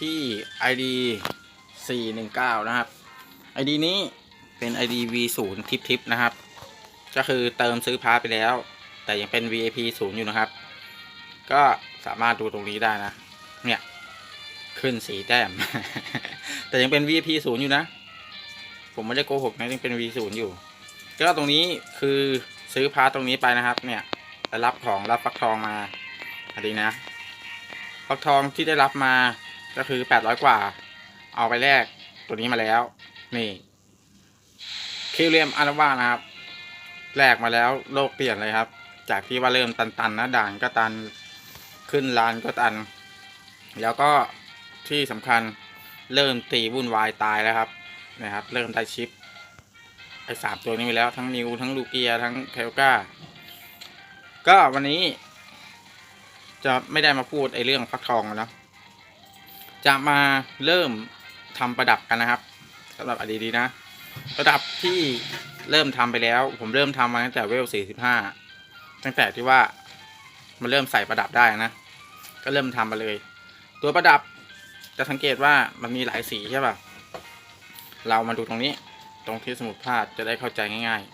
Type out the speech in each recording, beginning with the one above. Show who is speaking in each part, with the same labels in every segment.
Speaker 1: ที่ ID 419 นะครับ ID นี้เป็น ID V0 ทิปทิปนะครับ ก็คือเติมซื้อพาร์ทไปแล้ว แต่ยังเป็น VIP 0อยู่นะครับ ก็สามารถดูตรงนี้ได้นะ เนี่ย ขึ้นสีแต้ม แต่ยังเป็น VIP 0อยู่นะ ผมไม่ได้โกหกนะยังเป็น V0 อยู่ ก็ตรงนี้คือซื้อพาร์ทตรงนี้ไปนะครับ เนี่ยรับของรับฟักทองมาอันนี้นะฟักทองที่ได้รับมา ก็คือ800กว่า เอาไปแลกตัวนี้มาแล้ว นี่คิวเรียมอานาวานะครับแลกมาแล้วโลกเปลี่ยนเลยครับ จากที่ว่าเริ่มตันๆนะด่านก็ตันขึ้นลานก็ตัน แล้วก็ที่สำคัญเริ่มตีวุ่นวายตายแล้วครับนะครับ เริ่มได้ชิปไอ้สามตัวนี้ไปแล้วทั้งนิวทั้งลูเกียทั้งเทลกาก็วันนี้ จะไม่ได้มาพูดไอ้เรื่องฟักทองนะ จะมาเริ่มทำประดับกันนะครับสำหรับอดีดีนะ ประดับที่เริ่มทำไปแล้ว ผมเริ่มทำมาตั้งแต่เวล45ตั้งแต่ที่ว่ามันเริ่มใส่ประดับได้นะ ก็เริ่มทำมาเลย ตัวประดับจะสังเกตว่ามันมีหลายสีใช่ป่ะ เรามาดูตรงนี้ ตรงที่สมุดภาพจะได้เข้าใจง่ายๆ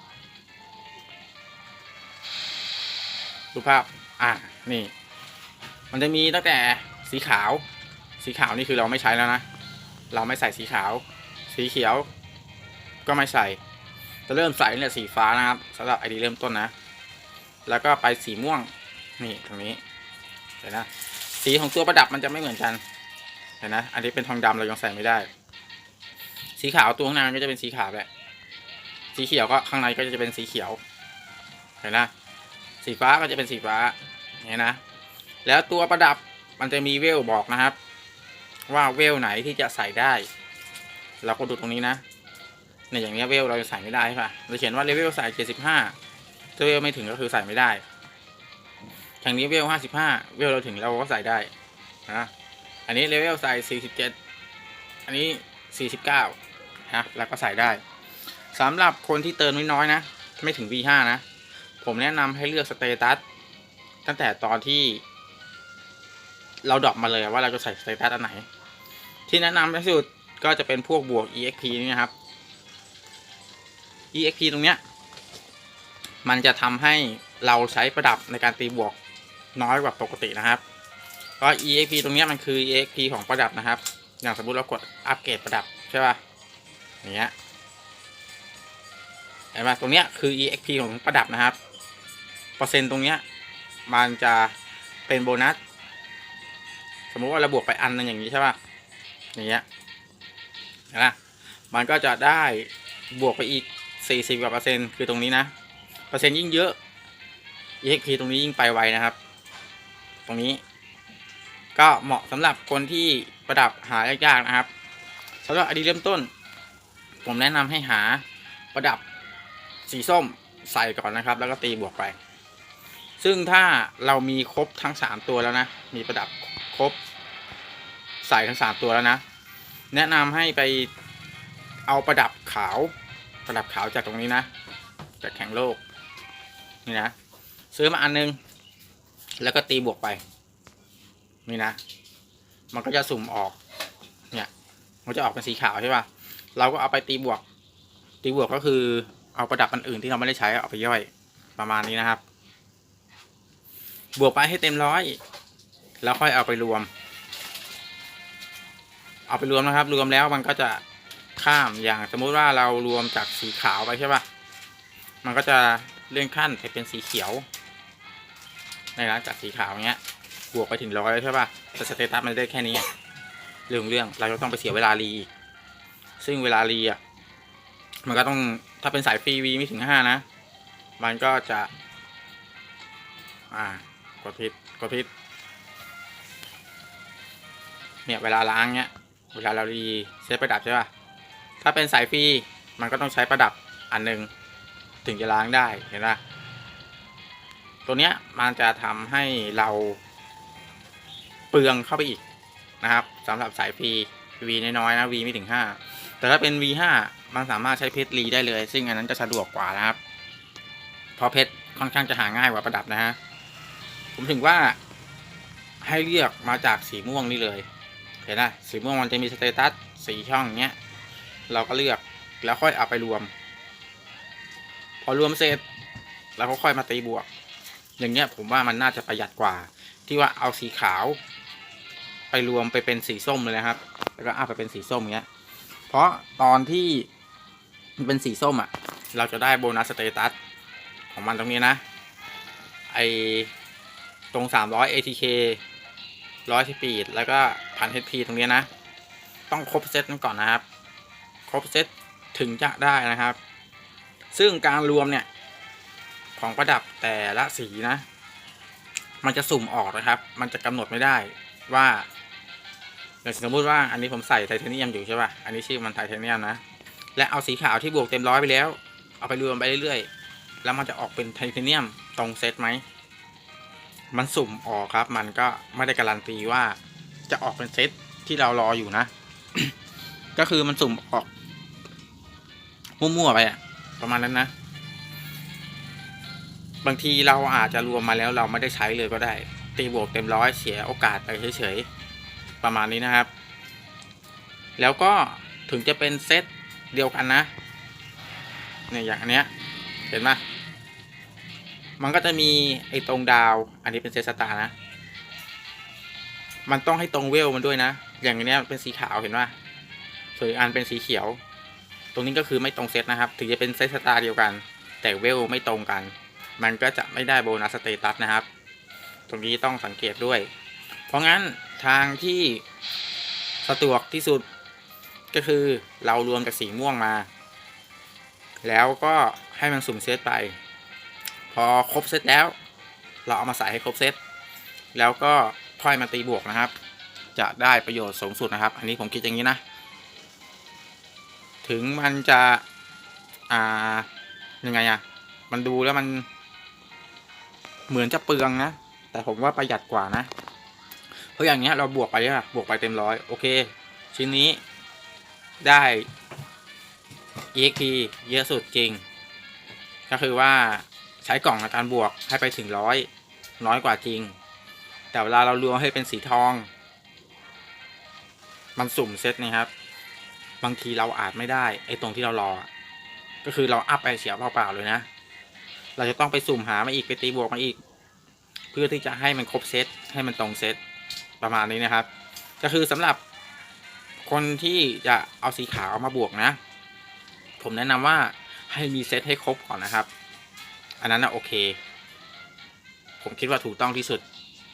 Speaker 1: ดูภาพ อะ นี่ มันจะมีตั้งแต่สีขาว สีขาวนี่คือเราไม่ใช้แล้วนะ เราไม่ใส่สีขาว สีเขียว ก็ไม่ใส่ จะเริ่มใส่เนี่ยสีฟ้านะครับสำหรับไอดีเริ่มต้นนะ แล้วก็ไปสีม่วง นี่ตรงนี้ เห็นนะ สีของตัวประดับมันจะไม่เหมือนกัน เห็นนะ อันนี้เป็นทองดำเรายังใส่ไม่ได้ สีขาวตัวข้างในมันก็จะเป็นสีขาวแหละ สีเขียวก็ข้างในก็จะเป็นสีเขียว เห็นนะ สีฟ้าก็จะเป็นสีฟ้า เห็นนะ แล้วตัวประดับมันจะมีเวลบอกนะครับ ว่าเวลไหนที่จะใส่ได้ เราก็ดูตรงนี้นะเนี่ยอย่างนี้เวลเราจะใส่ไม่ได้ใช่ปะเราเขียนว่าเลเวลใส่เจ็ดสิบห้าถ้าเวลไม่ถึงก็คือใส่ไม่ได้อย่างนี้เวลห้าสิบห้าเวลเราถึงเราก็ใส่ได้นะอันนี้เลเวลใส่สี่สิบเจ็ดอันนี้สี่สิบเก้านะแล้วก็ใส่ได้สำหรับคนที่เติมน้อยๆนะ ไม่ถึง V5 นะ ผมแนะนำให้เลือกสเตตัสตั้งแต่ตอนที่ เราดรอปมาเลยว่าเราจะใส่สเตตัสอันไหน ที่แนะนำที่สุดก็จะเป็นพวกบวก exp นี่นะครับ exp ตรงเนี้ย มันจะทำให้เราใช้ประดับในการตีบวกน้อยกว่าปกตินะครับ เพราะ exp ตรงเนี้ยมันคือ exp ของประดับนะครับ อย่างสมมติเรากดอัปเกรดประดับใช่ป่ะอย่างเงี้ยเห็นไหมตรงเนี้ยคือ exp ของประดับนะครับ เปอร์เซ็นต์ตรงเนี้ยมันจะเป็นโบนัส สมมุติว่าเราบวกไปอันนึงอย่างนี้ใช่ป่ะ อย่างเงี้ยนไหมมันก็จะได้บวกไปอีก 40กว่าเปอร์เซ็นต์คือตรงนี้นะ เปอร์เซ็นต์ยิ่งเยอะ EXP ตรงนี้ยิ่งไปไวนะครับ ตรงนี้ ก็เหมาะสำหรับคนที่ประดับหายากๆนะครับสำหรับอดีเริ่มต้น ผมแนะนำให้หาประดับสีส้มใส่ก่อนนะครับ แล้วก็ตีบวกไป ซึ่งถ้าเรามีครบทั้งสามตัวแล้วนะ มีประดับครบ ใส่ทั้งสามตัวแล้วนะ แนะนำให้ไปเอาประดับขาว ประดับขาวจากตรงนี้นะ จากแข่งโลก นี่นะ ซื้อมาอันนึง แล้วก็ตีบวกไป นี่นะ มันก็จะสุ่มออก เนี่ย มันจะออกเป็นสีขาวใช่ป่ะ เราก็เอาไปตีบวก ตีบวกก็คือเอาประดับอันอื่นที่เราไม่ได้ใช้เอาไปย่อย ประมาณนี้นะครับ บวกไปให้เต็มร้อย แล้วค่อยเอาไปรวม เอาไปรวมนะครับ รวมแล้วมันก็จะข้ามอย่างสมมุติว่าเรารวมจากสีขาวไปใช่ปะมันก็จะเลื่อนขั้นไปเป็นสีเขียว ในร้านจากสีขาวเงี้ย บวกไปถึงร้อยใช่ปะแต่สเตตัสมันได้แค่นี้ เรื่องเรื่องเราจะต้องไปเสียเวลารีอีก ซึ่งเวลารีอะ มันก็ต้องถ้าเป็นสายฟรีวีไม่ถึงห้านะ มันก็จะ อ่ากดผิดกดผิดเนี่ยเวลาล้างเนี้ย เวลาเรารีเซตประดับใช่ป่ะ ถ้าเป็นสายฟรีมันก็ต้องใช้ประดับอันหนึ่งถึงจะล้างได้เห็นป่ะ ตัวเนี้ยมันจะทำให้เราเปลืองเข้าไปอีกนะครับสำหรับสายฟรี V น้อยๆนะ V ไม่ถึง 5 แต่ถ้าเป็น V5 มันสามารถใช้เพชรรีได้เลย ซึ่งอันนั้นจะสะดวกกว่านะครับ เพราะเพชรค่อนข้างจะหาง่ายกว่าประดับนะฮะ ผมถึงว่าให้เลือกมาจากสีม่วงนี่เลย เห็นนะสีม่วงมันจะมีสเตตัสสีช่องอย่างเงี้ย เราก็เลือกแล้วค่อยเอาไปรวม พอรวมเสร็จเราก็ค่อยมาตีบวก อย่างเงี้ยผมว่ามันน่าจะประหยัดกว่า ที่ว่าเอาสีขาว ไปรวมไปเป็นสีส้มเลยนะครับ แล้วก็เอาไปเป็นสีส้มอย่างเงี้ย เพราะตอนที่มันเป็นสีส้มอะ เราจะได้โบนัสสเตตัสของมันตรงนี้นะ ไอตรง 300 ATK 100สปีดแล้วก็ พัน HP ตรงนี้นะ ต้องครบเซตนั้นก่อนนะครับ ครบเซตถึงจะได้นะครับ ซึ่งการรวมเนี่ย ของประดับแต่ละสีนะ มันจะสุ่มออกนะครับ มันจะกำหนดไม่ได้ว่าอย่างสมมติว่าอันนี้ผมใส่ไทเทเนียมอยู่ใช่ป่ะ อันนี้ชื่อมันไทเทเนียมนะ และเอาสีขาวที่บวกเต็มร้อยไปแล้ว เอาไปรวมไปเรื่อยๆ แล้วมันจะออกเป็นไทเทเนียมตรงเซตไหม มันสุ่มออกครับ มันก็ไม่ได้การันตีว่า จะออกเป็นเซตที่เรารออยู่นะ ก็คือมันสุ่มออก มั่วๆไปอะประมาณนั้นนะ บางทีเราอาจจะรวมมาแล้วเราไม่ได้ใช้เลยก็ได้ ตีบวกเต็มร้อยเสียโอกาสไปเฉยๆ ประมาณนี้นะครับ แล้วก็ถึงจะเป็นเซตเดียวกันนะเนี่ยอย่างอันเนี้ย เห็นไหมมันก็จะมีไอ้ตรงดาว อันนี้เป็นเซตสตาร์นะ มันต้องให้ตรงเวลมันด้วยนะ อย่างเนี้ยเป็นสีขาวเห็นไหมส่วนอีกอันเป็นสีเขียว ตรงนี้ก็คือไม่ตรงเซตนะครับ ถึงจะเป็นเซตสตาร์เดียวกัน แต่เวลไม่ตรงกัน มันก็จะไม่ได้โบนัสสเตตัสนะครับ ตรงนี้ต้องสังเกตด้วย เพราะงั้นทางที่สะดวกที่สุดก็คือเรารวมจากสีม่วงมา แล้วก็ให้มันสุ่มเซตไป พอครบเซตแล้ว เราเอามาใส่ให้ครบเซตแล้วก็ ค่อยมาตีบวกนะครับ จะได้ประโยชน์สูงสุดนะครับ อันนี้ผมคิดอย่างนี้นะ ถึงมันจะอ่ายังไงอะมันดูแล้วมันเหมือนจะเปลืองนะ แต่ผมว่าประหยัดกว่านะ เพราะอย่างเงี้ยเราบวกไปอะบวกไปเต็มร้อยโอเค ชิ้นนี้ได้ EXP เยอะสุดจริง ก็คือว่าใช้กล่องในการบวกให้ไปถึงร้อยน้อยกว่าจริง แต่เวลาเรารวมให้เป็นสีทอง มันสุ่มเซตนะครับ บางทีเราอาจไม่ได้ไอ้ตรงที่เรารอ ก็คือเราอัพไปเสียเปล่าๆเลยนะ เราจะต้องไปสุ่มหามาอีกไปตีบวกมาอีก เพื่อที่จะให้มันครบเซตให้มันตรงเซตประมาณนี้นะครับ ก็คือสำหรับคนที่จะเอาสีขาวมาบวกนะ ผมแนะนำว่าให้มีเซตให้ครบก่อนนะครับ อันนั้นนะโอเค ผมคิดว่าถูกต้องที่สุด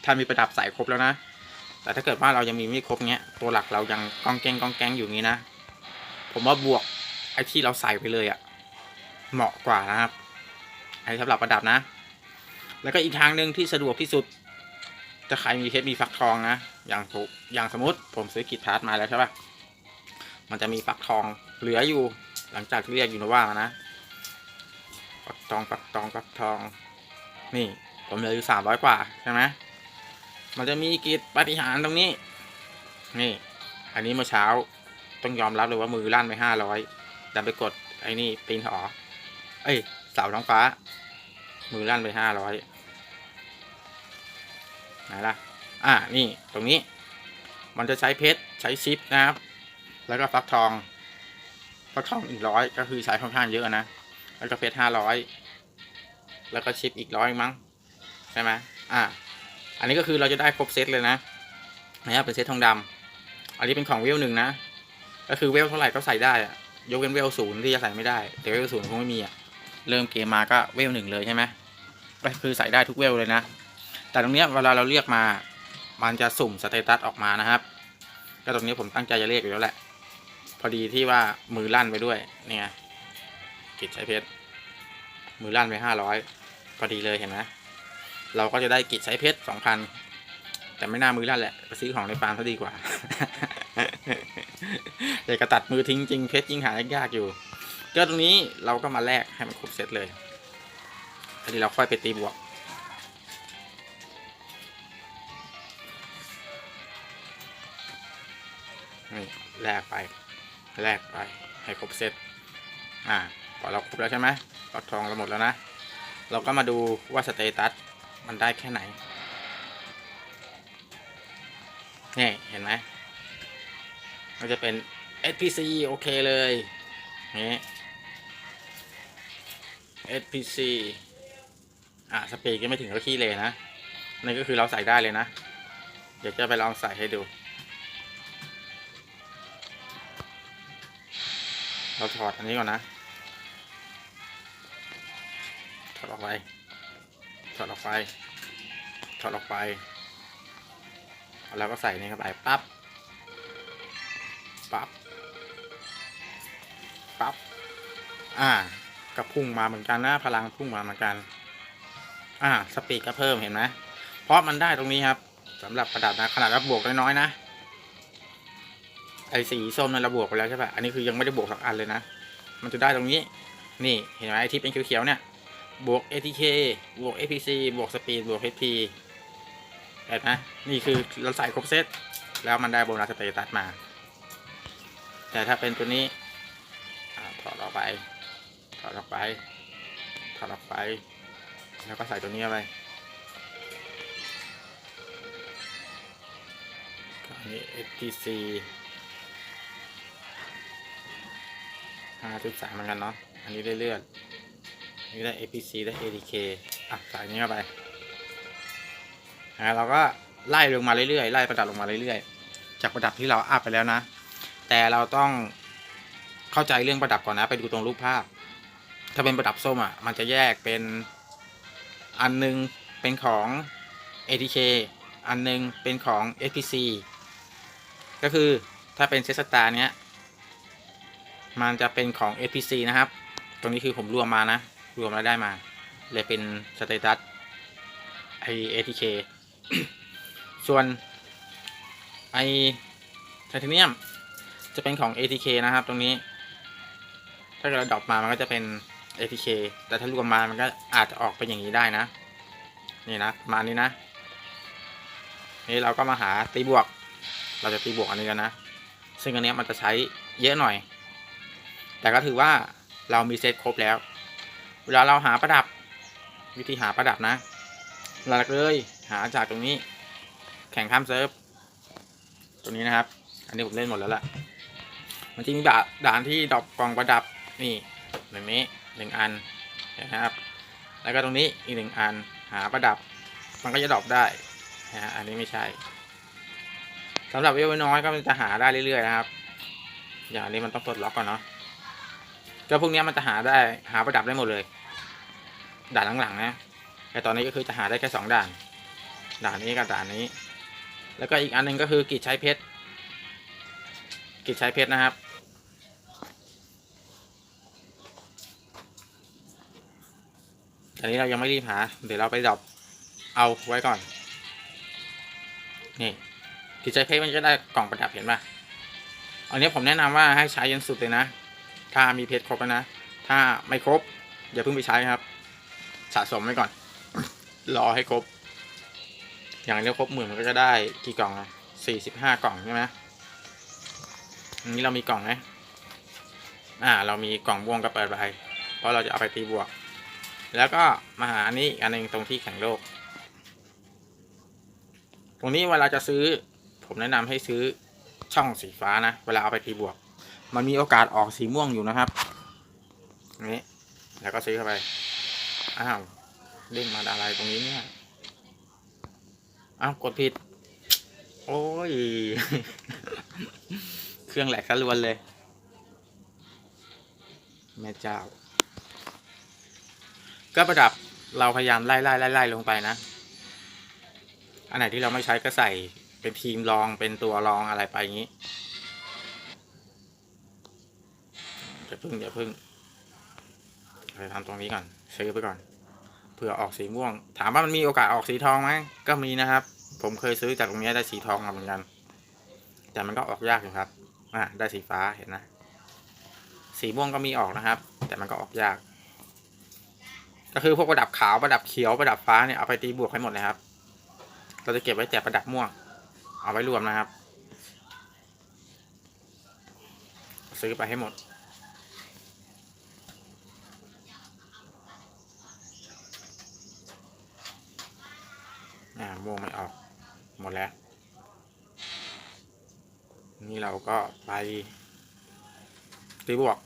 Speaker 1: ถ้ามีประดับใส่ครบแล้วนะ แต่ถ้าเกิดว่าเรายังมีไม่ครบเงี้ย ตัวหลักเรายังก้องแกงก้องแกงอยู่งี้นะ ผมว่าบวกไอ้ที่เราใส่ไปเลยอะเหมาะกว่านะครับ ไอ้สำหรับประดับนะ แล้วก็อีกทางหนึ่งที่สะดวกที่สุด จะใครมีเพชรมีฟักทองนะ อย่างถูกอย่างสมมติผมซื้อกิจพาร์ทมาแล้วใช่ปะมันจะมีฟักทองเหลืออยู่ หลังจากที่เรียกยูโนวามานะฟักทองฟักทองฟักทอง นี่ ผมเหลืออยู่สามร้อยกว่า ใช่ไหม มันจะมีกิจปฏิหารตรงนี้ นี่ อันนี้เมื่อเช้าต้องยอมรับเลยว่ามือลั่นไปห้าร้อยดันไปกดไอ้นี่ปีนหอ เอ้ยเสาท้องฟ้า มือลั่นไปห้าร้อยไหนล่ะ อ่า นี่ ตรงนี้ มันจะใช้เพชร ใช้ชิปนะครับ แล้วก็ฟักทอง ฟักทองอีกร้อยก็คือใช้ค่อนข้างเยอะนะ แล้วก็เพชรห้าร้อย แล้วก็ชิปอีกร้อยมั้ง ใช่ไหมอ่า อันนี้ก็คือเราจะได้ครบเซตเลยนะนะครับเป็นเซตทองดำอันนี้เป็นของเวลหนึ่งนะ ก็คือเวลเท่าไหร่ก็ใส่ได้อะยกเว้นเวลศูนย์ที่จะใส่ไม่ได้ แต่เวลศูนย์คงไม่มีอะเริ่มเกมมาก็เวลหนึ่งเลยใช่ไหมก็คือใส่ได้ทุกเวลเลยนะ แต่ตรงเนี้ยเวลาเราเรียกมา มันจะสุ่มสเตตัสออกมานะครับ ก็ตรงนี้ผมตั้งใจจะเรียกอยู่แล้วแหละ พอดีที่ว่ามือลั่นไปด้วย เนี่ยกิจใช้เพชร มือลั่นไปห้าร้อยพอดีเลยเห็นไหม เราก็จะได้กิจใช้เพชรสองพันแต่ไม่น่ามือลั่นแหละไปซื้อของในฟาร์มซะดีกว่าอยากกระตัดมือทิ้งจริงเพชรยิ่งหายากอยู่ก็ตรงนี้เราก็มาแลกให้มันครบเซตเลยทีนี้เราค่อยไปตีบวกนี่แลกไปแลกไปให้ครบเซตอ่าพอเราครบแล้วใช่ไหมปักทองเราหมดแล้วนะ เราก็มาดูว่าสเตตัส มันได้แค่ไหนนี่เห็นไหมก็จะเป็น SPC โอเคเลยนี่ SPC อะสปีดก็ไม่ถึงกับขี้เลยนะนั่ก็คือเราใส่ได้เลยนะ เดี๋ยวจะไปลองใส่ให้ดู เราถอดอันนี้ก่อนนะ ถอดออกไป อดออกไปถอดออกไป แล้วก็ใส่นี่เข้าไปปั๊บ ปั๊บ ปั๊บ อ่า ก็พุ่งมาเหมือนกันนะพลังพุ่งมาเหมือนกัน อ่า สปีดก็เพิ่มเห็นไหมเพราะมันได้ตรงนี้ครับสำหรับประดับนะขนาดราบวกน้อยๆนะ ไอ้สีส้มนั่นเราบวกไปแล้วใช่ปะอันนี้คือยังไม่ได้บวกสักอันเลยนะ มันจะได้ตรงนี้ นี่ เห็นไหมไอ้ที่เป็นเขียวๆเนี่ย บวก ATK บวก APC บวกสปีดบวก HP เห็นไหมนี่คือเราใส่ครบเซตแล้วมันได้โบนัสสเตตัสมา แต่ถ้าเป็นตัวนี้ถอดออกไป ถอดออกไป ถอดออกไป แล้วก็ใส่ตัวนี้ไปอันนี้ FTC ห้าจุดสามเหมือนกันเนาะ อันนี้ได้เลือดอั นนี้ได้ APC ได้ ADK อะใส่อันนี้เข้าไปอะเราก็ไล่ลงมาเรื่อยๆไล่ประดับลงมาเรื่อยๆ จากประดับที่เราอัพไปแล้วนะ แต่เราต้องเข้าใจเรื่องประดับก่อนนะ ไปดูตรงรูปภาพ ถ้าเป็นประดับส้มอะมันจะแยกเป็นอันหนึงเป็นของ ATK อันหนึงเป็นของ SPC ก็คือถ้าเป็นเซสตาเนี้ย มันจะเป็นของ SPC นะครับ ตรงนี้คือผมรวมมานะ รวมแล้วได้มา เลยเป็นสเตตัสไอ ATK ส่วนไอไทเทเนียมจะเป็นของ ATK นะครับตรงนี้ ถ้าเราดรอปมามันก็จะเป็น ATK แต่ถ้ารวมมามันก็อาจจะออกเป็นอย่างนี้ได้นะ นี่นะมานี้นะ นี่เราก็มาหาตีบวก เราจะตีบวกอันนี้กันนะ ซึ่งอันนี้มันจะใช้เยอะหน่อย แต่ก็ถือว่าเรามีเซตครบแล้ว เวลาเราหาประดับ วิธีหาประดับนะหลักเลยหาจากตรงนี้ แข่งข้ามเซิร์ฟตรงนี้นะครับ อันนี้ผมเล่นหมดแล้วล่ะมันจะมีด่านที่ดอปกล่องประดับนี่หนึ่งนี้หนึ่งอันนะครับ แล้วก็ตรงนี้อีกหนึ่งอันหาประดับ มันก็จะดอปได้นะฮะอันนี้ไม่ใช่สำหรับเวลน้อยก็มันจะหาได้เรื่อยๆนะครับ อย่างนี้มันต้องปลดล็อกก่อนเนาะ ก็พวกนี้มันจะหาได้หาประดับได้หมดเลย ด่านหลังๆนะแต่ตอนนี้ก็คือจะหาได้แค่สองด่าน ด่านนี้กับด่านนี้ แล้วก็อีกอันหนึงก็คือกิจใช้เพชรกิจใช้เพชรนะครับ อันนี้เรายังไม่รีบหา เดี๋ยวเราไปดรอปเอาไว้ก่อน นี่กิจใช้เพชรมันจะได้กล่องประดับเห็นปะอันนี้ผมแนะนำว่าให้ใช้ยันสุดเลยนะ ถ้ามีเพชรครบแล้วนะ ถ้าไม่ครบ อย่าเพิ่งไปใช้ครับ สะสมไว้ก่อน รอให้ครบ อย่างนี้ครบหมื่นมันก็จะได้กี่กล่องสี่สิบห้ากล่องใช่ไหมอันนี้เรามีกล่องไหมอ่า เรามีกล่องม่วงกับเปิดใบเพราะเราจะเอาไปตีบวก แล้วก็มาหาอันนี้อันหนึงตรงที่แข่งโลก ตรงนี้เวลาจะซื้อ ผมแนะนำให้ซื้อช่องสีฟ้านะ เวลาเอาไปตีบวก มันมีโอกาสออกสีม่วงอยู่นะครับนี้แล้วก็ซื้อเข้าไป อ้าวเด้งมาอะไรตรงนี้เนี่ย อ้าวกดผิด โอ้ย เครื่องแหลกสะลวนเลย แม่เจ้า ก็ประดับเราพยายามไล่ไล่ไล่ไล่ลงไปนะ อันไหนที่เราไม่ใช้ก็ใส่เป็นทีมรองเป็นตัวรองอะไรไปอย่างนี้ อย่าพึ่งอย่าพึ่งไปทำตรงนี้ก่อนซื้อไปก่อนเผื่อออกสีม่วง ถามว่ามันมีโอกาสออกสีทองไหมก็มีนะครับ ผมเคยซื้อจากตรงนี้ได้สีทองมาเหมือนกัน แต่มันก็ออกยากอยู่ครับอ่าได้สีฟ้าเห็นนะสีม่วงก็มีออกนะครับ แต่มันก็ออกยาก ก็คือพวกประดับขาวประดับเขียวประดับฟ้าเนี่ยเอาไปตีบวกให้หมดเลยครับ เราจะเก็บไว้แต่ประดับม่วง เอาไว้รวมนะครับ ซื้อไปให้หมด อ่าม่วงไม่ออกหมดแล้ว นี่เราก็ไปตีบวก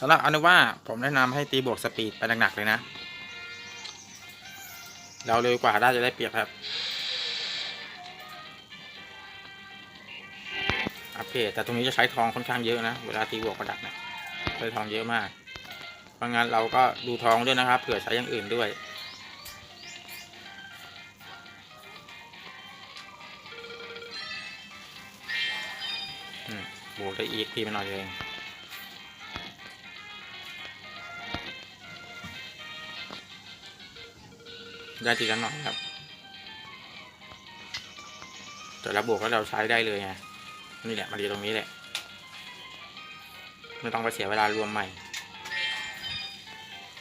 Speaker 1: สำหรับอนุว่าผมแนะนำให้ตีบวกสปีดไปหนักๆเลยนะ เราเร็วกว่าได้จะได้เปรียบครับอัปเกรดแต่ตรงนี้จะใช้ทองค่อนข้างเยอะนะ เวลาตีบวกประดับเนี่ยใช้ทองเยอะมาก เพราะงั้นเราก็ดูทองด้วยนะครับ เผื่อใช้อย่างอื่นด้วย บวกได้อีกทีมาหน่อยเองได้ทีละหน่อยครับ แต่ละบวกแล้วเราใช้ได้เลยไง นี่แหละ มาดีตรงนี้แหละ ไม่ต้องไปเสียเวลารวมใหม่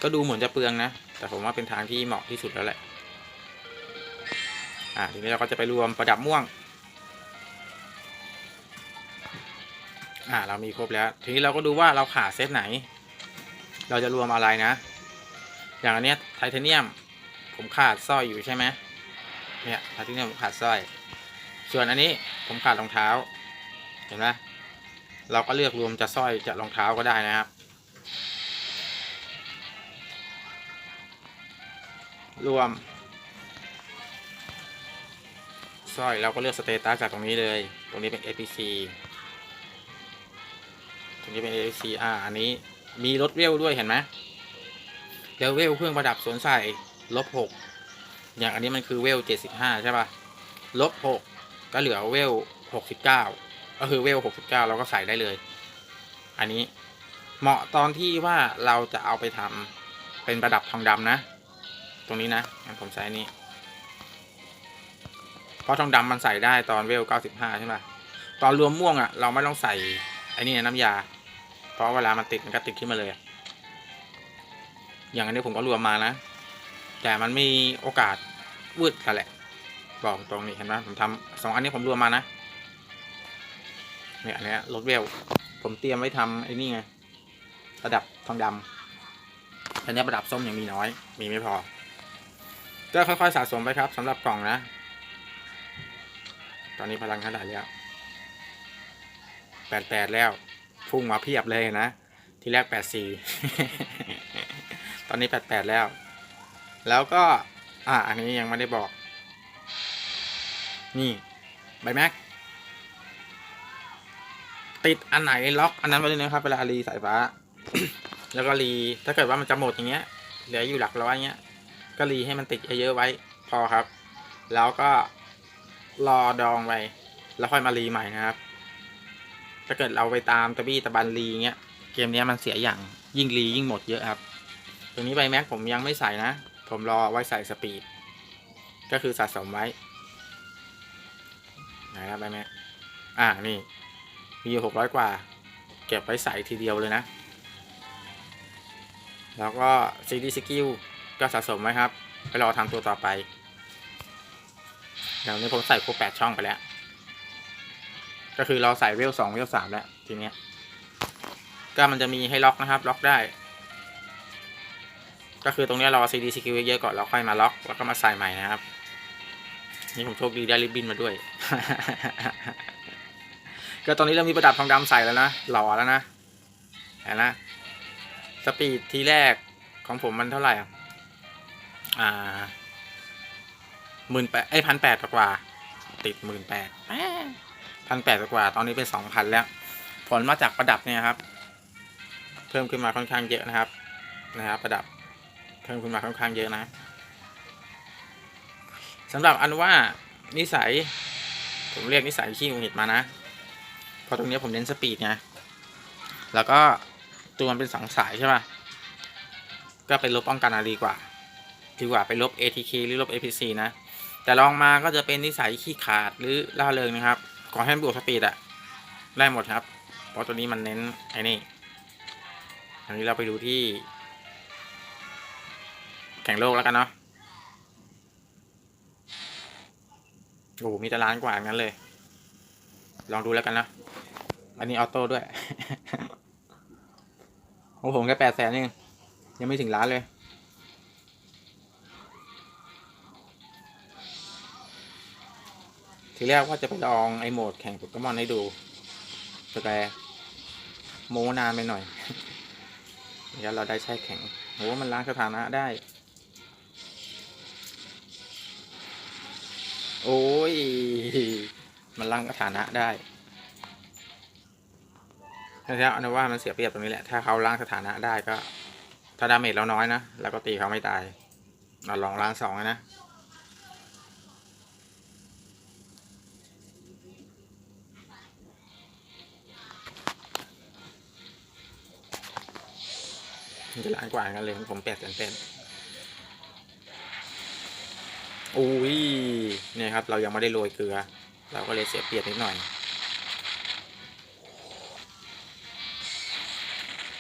Speaker 1: ก็ดูเหมือนจะเปลืองนะ แต่ผมว่าเป็นทางที่เหมาะที่สุดแล้วแหละ อ่า ทีนี้เราก็จะไปรวมประดับม่วง อ่าเรามีครบแล้ว ทีนี้เราก็ดูว่าเราขาดเซตไหน เราจะรวมอะไรนะ อย่างอันเนี้ยไทเทเนียม ผมขาดสร้อยอยู่ใช่ไหมเนี่ยไทเทเนียมผมขาดสร้อย ส่วนอันนี้ผมขาดรองเท้า เห็นไหมเราก็เลือกรวมจะสร้อยจะรองเท้าก็ได้นะครับ รวมสร้อยเราก็เลือกสเตตัสจากตรงนี้เลย ตรงนี้เป็น APC ตรงนี้เป็น APC อ่าอันนี้มีลดเวลด้วยเห็นไหมแล้วเวลเครื่องประดับสวนใส่ลบหกอย่างอันนี้มันคือเวลเจ็ดสิบห้าใช่ป่ะลบหกก็เหลือเวลหกสิบเก้าก็คือเวลหกสิบเก้าเราก็ใส่ได้เลย อันนี้เหมาะตอนที่ว่าเราจะเอาไปทำเป็นประดับทองดำนะ ตรงนี้นะงั้นผมใช้อันนี้ เพราะทองดำมันใส่ได้ตอนเวลเก้าสิบห้าใช่ไหมตอนรวมม่วงอะ่ะ เราไม่ต้องใส่ไอ้นี่น้ำยา ราะเวลามันติดมันก็ติดขึ้นมาเลย อย่างอันนี้ผมก็รวมมานะ แต่มันมีโอกาสวืดกันแหละ บอกตรงนี้เห็นไหมผมทำสองอันนี้ผมรวมมานะ เนี่ยอันนี้ยลดเวล ผมเตรียมไว้ทำไอ้นี่ไง ระดับทองดำอันนี้ประดับส้มยังมีน้อย มีไม่พอ ก็ค่อยๆสะสมไปครับสำหรับกล่องนะ ตอนนี้พลังเท่าไหร่แล้วแปดแปดแล้ว พุ่งมาเพียบเลยนะ ทีแรกแปดสี่ตอนนี้แปดแปดแล้ว แล้วก็ อ่า อันนี้ยังไม่ได้บอก นี่ใบแม็ก ติดอันไหนล็อก อันนั้นไว้เลยนะครับ เวลารีสายฟ้า แล้วก็รีถ้าเกิดว่ามันจะหมดอย่างเงี้ย เหลืออยู่หลักร้อยเงี้ย ก็รีให้มันติดเยอะๆไว้ พอครับ แล้วก็รอดองไว้แล้วค่อยมารีใหม่นะครับ ถ้าเกิดเราไปตามตะบี้ตะบันรีเงี้ยเกมเนี้ยมันเสียอย่างยิ่งรียิ่งหมดเยอะครับ ตรงนี้ใบแม็กผมยังไม่ใส่นะ ผมรอไว้ใส่สปีด ก็คือสะสมไว้ไหนครับใบแม็กอ่านี่ มีหกร้อยกว่า เก็บไว้ใส่ทีเดียวเลยนะ แล้วก็ CD skill ก็สะสมไว้ครับ ไปรอทำตัวต่อไปเดี๋ยวนี้ผมใส่ครบแปดช่องไปแล้ว ก็คือเราใส่เวลสองเวลสามแล้วทีเนี้ยก็มันจะมีให้ล็อกนะครับ ล็อกได้ ก็คือตรงนี้รอ CD skill เยอะๆก่อนแล้วค่อยมาล็อกแล้วก็มาใส่ใหม่นะครับ นี่ผมโชคดีได้ริบบินมาด้วย ก็ตอนนี้เรามีประดับทองดำใส่แล้วนะ หล่อแล้วนะเห็นนะสปีดทีแรกของผมมันเท่าไหร่อะอ่าหมื่นแปดไอ้พันแปดกว่าติดหมื่นแปด พันแปดกว่า ตอนนี้เป็นสองพันแล้ว ผลมาจากประดับเนี่ยครับ เพิ่มขึ้นมาค่อนข้างเยอะนะครับ นะครับ ประดับ เพิ่มขึ้นมาค่อนข้างเยอะนะสำหรับอันว่านิสัย ผมเรียกนิสัยขี้หงุดหงิดมานะพราะตรงนี้ผมเน้นสปีดไง แล้วก็ตัวมันเป็นสองสายใช่ป่ะ ก็ไปลบป้องกันอะไรดีกว่า ดีกว่าไปลบ ATK หรือลบ APC นะ แต่ลองมาก็จะเป็นนิสัยขี้ขาดหรือล่าเริงนะครับ ขอให้มันบวกสปีดอะได้หมดครับ เพราะตัวนี้มันเน้นไอ้นี่ อันนี้เราไปดูที่ แข่งโลกแล้วกันเนาะ โอ้โหมีแต่ล้านกว่างั้นเลย ลองดูแล้วกันนะ อันนี้ออโต้ด้วยของผมแค่แปดแสนเองยังไม่ถึงล้านเลย ทีแรกว่าจะไปลองไอโหมดแข่งโปเกมอนให้ดูแต่โมนานไปหน่อยเดี๋ยวเราได้ใช้แข่งโหมันล้างสถานะได้ โอ้ย มันล้างสถานะได้แล้วอันว่ามันเสียเปรียบตรงนี้แหละ ถ้าเขาล้างสถานะได้ก็ ถ้าดาเมจเราน้อยนะ แล้วก็ตีเขาไม่ตาย เราลองล้างสองนะ มันจะล้านกว่ากันเลยของผมแปดแสนเป็นอุ้ยเนี่ยครับ เรายังไม่ได้โรยเกลือ เราก็เลยเสียเปรียบนิดหน่อย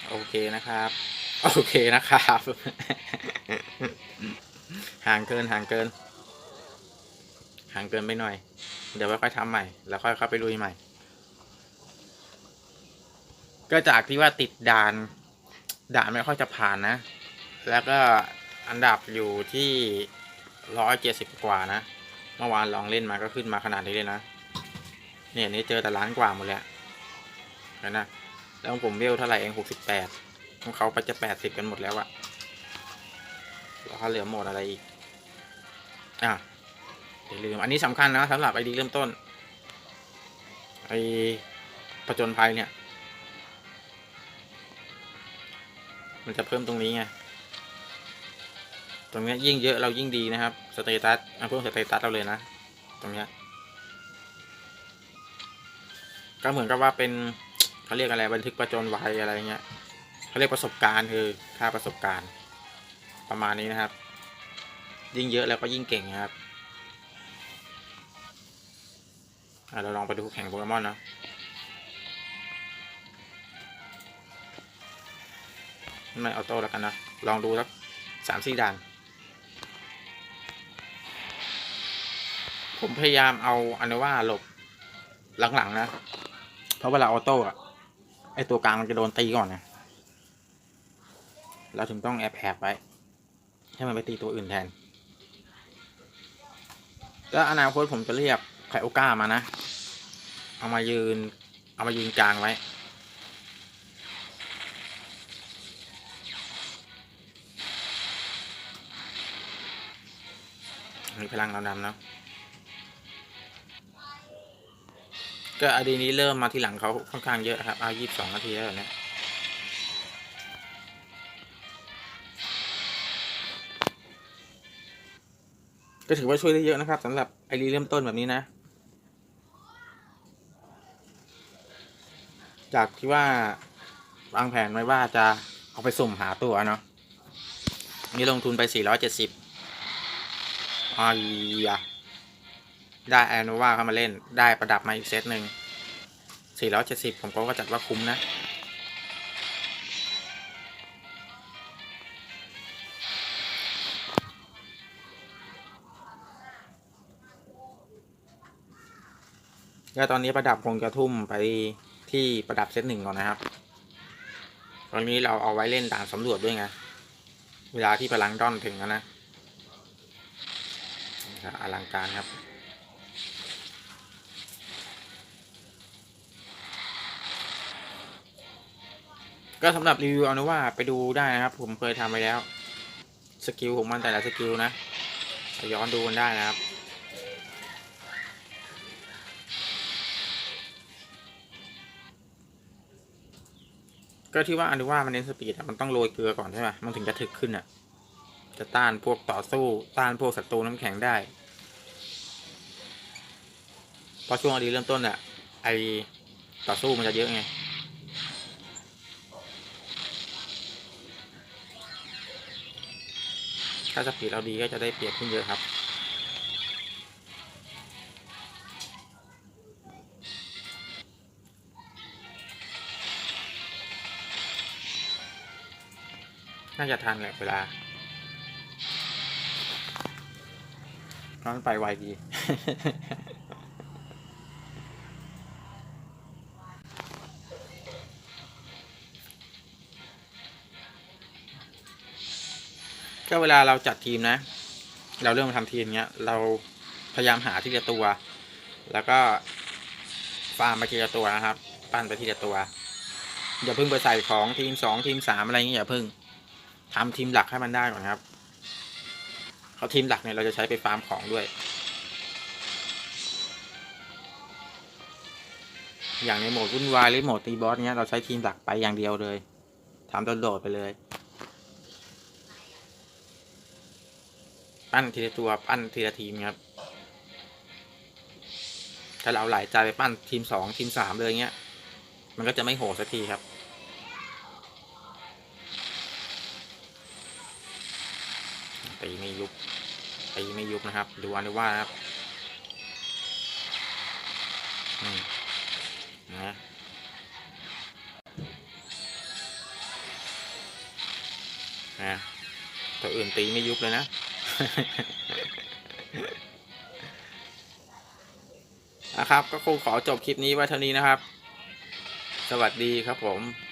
Speaker 1: โอเคนะครับ โอเคนะครับ ห่างเกินห่างเกิน ห่างเกินไปหน่อย เดี๋ยวไว้ค่อยทำใหม่ แล้วค่อยเข้าไปลุยใหม่ ก็จากที่ว่าติดด่าน ด่านไม่ค่อยจะผ่านนะ แล้วก็อันดับอยู่ที่ร้อยเจ็ดสิบกว่านะ เมื่อวานลองเล่นมาก็ขึ้นมาขนาดนี้เลยนะ เนี่ยนี่เจอแต่ล้านกว่าหมดแล้วเห็นะแล้วองผมเวลเท่าไหร่เองหกสิบแปดของเขาไปจะแปดสิบกันหมดแล้วอะแล้วเขาเหลือหมดอะไรอีก อะอย่าลืม อันนี้สำคัญนะสำหรับไอดีเริ่มต้น ไอผจญภัยเนี่ย มันจะเพิ่มตรงนี้ไง ตรงนี้ยิ่งเยอะเรายิ่งดีนะครับ สเตตัสเพิ่มสเตตัสเราเลยนะ ตรงนี้ก็เหมือนกับว่าเป็นเขาเรียกอะไรบันทึกประจนไว้อะไรเงี้ยเขาเรียกประสบการณ์คือค่าประสบการณ์ ประมาณนี้นะครับ ยิ่งเยอะแล้วก็ยิ่งเก่งนะครับเราลองไปดูแข่งโปเกมอนนะ ไม่ออโต้แล้วกันนะ ลองดูสักสามสี่ด่าน ผมพยายามเอาอันว่าหลบหลัง ๆ นะ เพราะเวลาออโต้อะไอตัวกลางมันจะโดนตีก่อนนะเราถึงต้องแอบแอบไว้ ให้มันไปตีตัวอื่นแทน ก็อนาคตผมจะเรียกไคโอก้ามานะ เอามายืน เอามายืนกลางไว้ พลังเราดำเนาะก็อดีนี้เริ่มมาทีหลังเขาค่อนข้างเยอะครับเอายี่สิบสองนาทีแล้วเนี่ยก็ถือว่าช่วยได้เยอะนะครับสำหรับไอรีเริ่มต้นแบบนี้นะ จากที่ว่าวางแผนไว้ว่าจะเอาไปสุ่มหาตัวเนาะนี่ลงทุนไป 470 อายได้แอนโนวาเข้ามาเล่นได้ประดับมาอีกเซตหนึ่ง470 ผมก็จัดว่าคุ้มนะ ก็ตอนนี้ประดับคงจะทุ่มไปที่ประดับเซตหนึ่งก่อนนะครับ ตอนนี้เราเอาไว้เล่นด่านสำรวจด้วยไง เวลาที่พลังด้อนถึงแล้วนะ อลังการครับก็สำหรับรีวิวเอานะว่าไปดูได้นะครับ ผมเคยทำไปแล้ว สกิลของมันแต่ละสกิลนะย้อนดูกันได้นะครับ ก็ที่ว่าอันนี้ว่ามันเน้นสปีดมันต้องโรยเกลือก่อนใช่ไหมมันถึงจะถึกขึ้นอะ จะต้านพวกต่อสู้ ต้านพวกศัตรูน้ำแข็งได้เพราะช่วงอดีเริ่มต้นอะไอต่อสู้มันจะเยอะไงถ้าสปีดเราดีก็จะได้เปรียบขึ้นเยอะครับน่าจะทันแหละเวลา ร้อนไปไวดี ก็เวลาเราจัดทีมนะ เราเริ่มทำทีมเนี้ย เราพยายามหาทีละตัว แล้วก็ฟาร์มไปทีละตัวนะครับ ปั้นไปทีละตัว อย่าเพิ่งไปใส่ของทีมสองทีมสามอะไรเงี้ยอย่าเพิ่งทำทีมหลักให้มันได้ก่อนครับ เขาทีมหลักเนี่ยเราจะใช้ไปฟาร์มของด้วย อย่างในโหมดวุ่นวายหรือโหมดตีบอสเนี้ยเราใช้ทีมหลักไปอย่างเดียวเลยทำโดดไปเลย ปั้นทีละตัวปั้นทีละทีมครับถ้าเราหลายใจไปปั้นทีมสองทีมสามเลยเงี้ย มันก็จะไม่โหดสักทีครับ ตีไม่ยุบ ตีไม่ยุบนะครับ ดูอันดูว่านะครับนะนะตัวอื่นตีไม่ยุบเลยนะนะครับ ก็คงขอจบคลิปนี้ไว้เท่านี้นะครับ สวัสดีครับผม